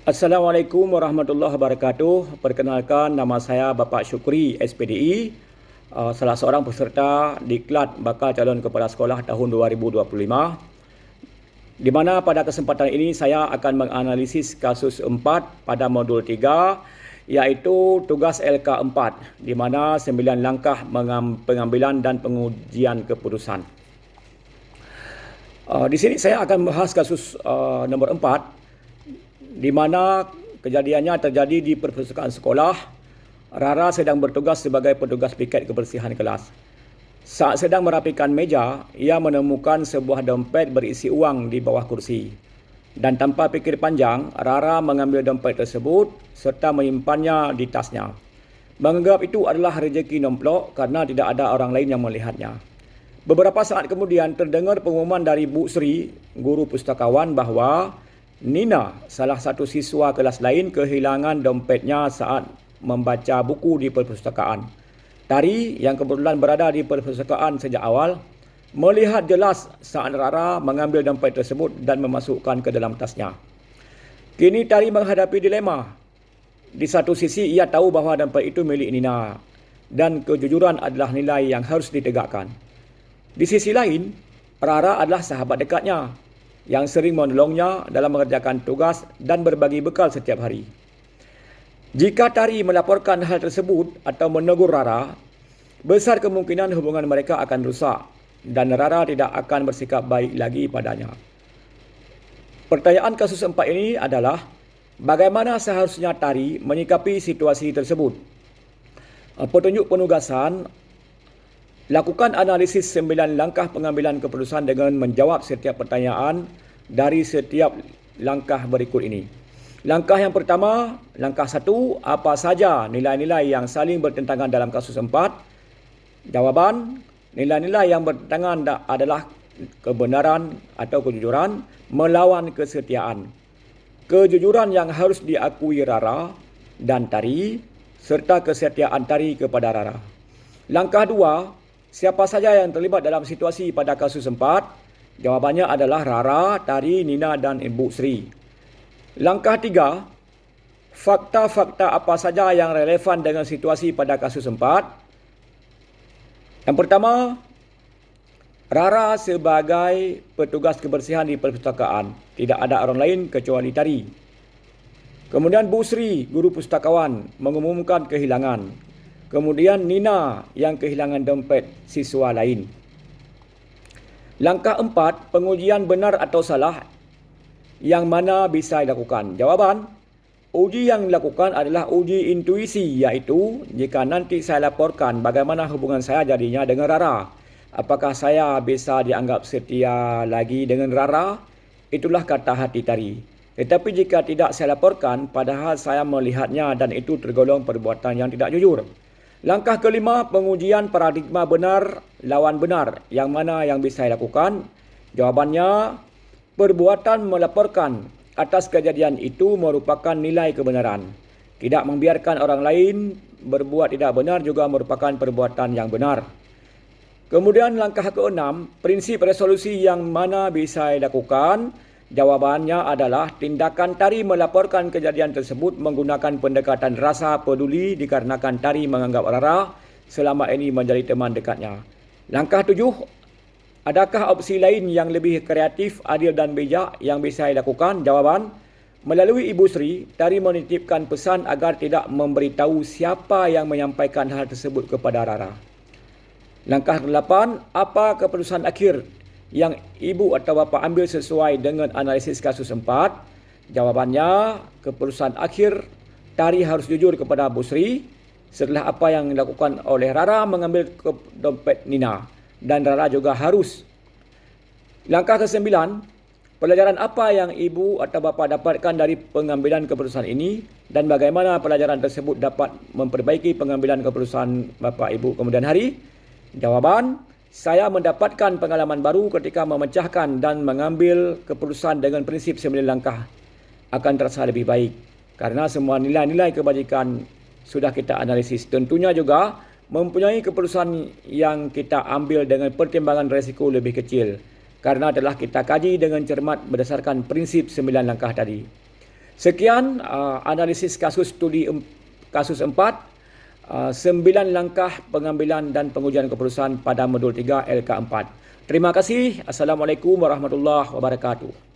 Assalamualaikum warahmatullahi wabarakatuh. Perkenalkan nama saya Bapak Syukri SPDI, uh, salah seorang peserta diklat bakal calon kepala sekolah tahun 2025. Di mana pada kesempatan ini saya akan menganalisis kasus 4 pada modul 3 iaitu tugas LK4 di mana 9 langkah pengambilan dan pengujian keputusan. Uh, di sini saya akan membahas kasus uh, nombor 4 di mana kejadiannya terjadi di perpustakaan sekolah. Rara sedang bertugas sebagai petugas piket kebersihan kelas. Saat sedang merapikan meja, ia menemukan sebuah dompet berisi uang di bawah kursi. Dan tanpa fikir panjang, Rara mengambil dompet tersebut serta menyimpannya di tasnya. Menganggap itu adalah rezeki nomplok kerana tidak ada orang lain yang melihatnya. Beberapa saat kemudian terdengar pengumuman dari Bu Sri, guru pustakawan bahawa Nina, salah satu siswa kelas lain kehilangan dompetnya saat membaca buku di perpustakaan. Tari yang kebetulan berada di perpustakaan sejak awal melihat jelas saat Rara mengambil dompet tersebut dan memasukkan ke dalam tasnya. Kini Tari menghadapi dilema. Di satu sisi ia tahu bahawa dompet itu milik Nina dan kejujuran adalah nilai yang harus ditegakkan. Di sisi lain, Rara adalah sahabat dekatnya yang sering menolongnya dalam mengerjakan tugas dan berbagi bekal setiap hari. Jika Tari melaporkan hal tersebut atau menegur Rara, besar kemungkinan hubungan mereka akan rusak dan Rara tidak akan bersikap baik lagi padanya. Pertanyaan kasus empat ini adalah bagaimana seharusnya Tari menyikapi situasi tersebut. Petunjuk penugasan Lakukan analisis sembilan langkah pengambilan keputusan dengan menjawab setiap pertanyaan dari setiap langkah berikut ini. Langkah yang pertama, langkah satu, apa saja nilai-nilai yang saling bertentangan dalam kasus empat? Jawaban, nilai-nilai yang bertentangan adalah kebenaran atau kejujuran melawan kesetiaan. Kejujuran yang harus diakui Rara dan Tari serta kesetiaan Tari kepada Rara. Langkah dua, Siapa saja yang terlibat dalam situasi pada kasus empat? Jawabannya adalah Rara, Tari, Nina dan Ibu Sri. Langkah tiga, fakta-fakta apa saja yang relevan dengan situasi pada kasus empat? Yang pertama, Rara sebagai petugas kebersihan di perpustakaan. Tidak ada orang lain kecuali Tari. Kemudian Bu Sri, guru pustakawan, mengumumkan kehilangan. Kemudian Nina yang kehilangan dompet siswa lain. Langkah empat, pengujian benar atau salah yang mana bisa dilakukan. Jawaban, uji yang dilakukan adalah uji intuisi iaitu jika nanti saya laporkan bagaimana hubungan saya jadinya dengan Rara. Apakah saya bisa dianggap setia lagi dengan Rara? Itulah kata hati tari. Tetapi jika tidak saya laporkan padahal saya melihatnya dan itu tergolong perbuatan yang tidak jujur. Langkah kelima, pengujian paradigma benar lawan benar. Yang mana yang bisa dilakukan? Jawabannya, perbuatan melaporkan atas kejadian itu merupakan nilai kebenaran. Tidak membiarkan orang lain berbuat tidak benar juga merupakan perbuatan yang benar. Kemudian langkah keenam, prinsip resolusi yang mana bisa dilakukan? Jawabannya adalah tindakan Tari melaporkan kejadian tersebut menggunakan pendekatan rasa peduli dikarenakan Tari menganggap Rara selama ini menjadi teman dekatnya. Langkah tujuh, adakah opsi lain yang lebih kreatif, adil dan bijak yang bisa dilakukan? Jawaban, melalui Ibu Sri, Tari menitipkan pesan agar tidak memberitahu siapa yang menyampaikan hal tersebut kepada Rara. Langkah delapan, apa keputusan akhir yang ibu atau bapa ambil sesuai dengan analisis kasus empat? Jawabannya, keputusan akhir Tari harus jujur kepada Bu Sri setelah apa yang dilakukan oleh Rara mengambil ke dompet Nina dan Rara juga harus. Langkah ke-9, pelajaran apa yang ibu atau bapa dapatkan dari pengambilan keputusan ini dan bagaimana pelajaran tersebut dapat memperbaiki pengambilan keputusan bapa ibu kemudian hari? Jawaban, saya mendapatkan pengalaman baru ketika memecahkan dan mengambil keputusan dengan prinsip sembilan langkah akan terasa lebih baik karena semua nilai-nilai kebajikan sudah kita analisis. Tentunya juga mempunyai keputusan yang kita ambil dengan pertimbangan resiko lebih kecil karena telah kita kaji dengan cermat berdasarkan prinsip sembilan langkah tadi. Sekian uh, analisis kasus studi kasus 4 uh, sembilan langkah pengambilan dan pengujian keputusan pada modul 3 LK4. Terima kasih. Assalamualaikum warahmatullahi wabarakatuh.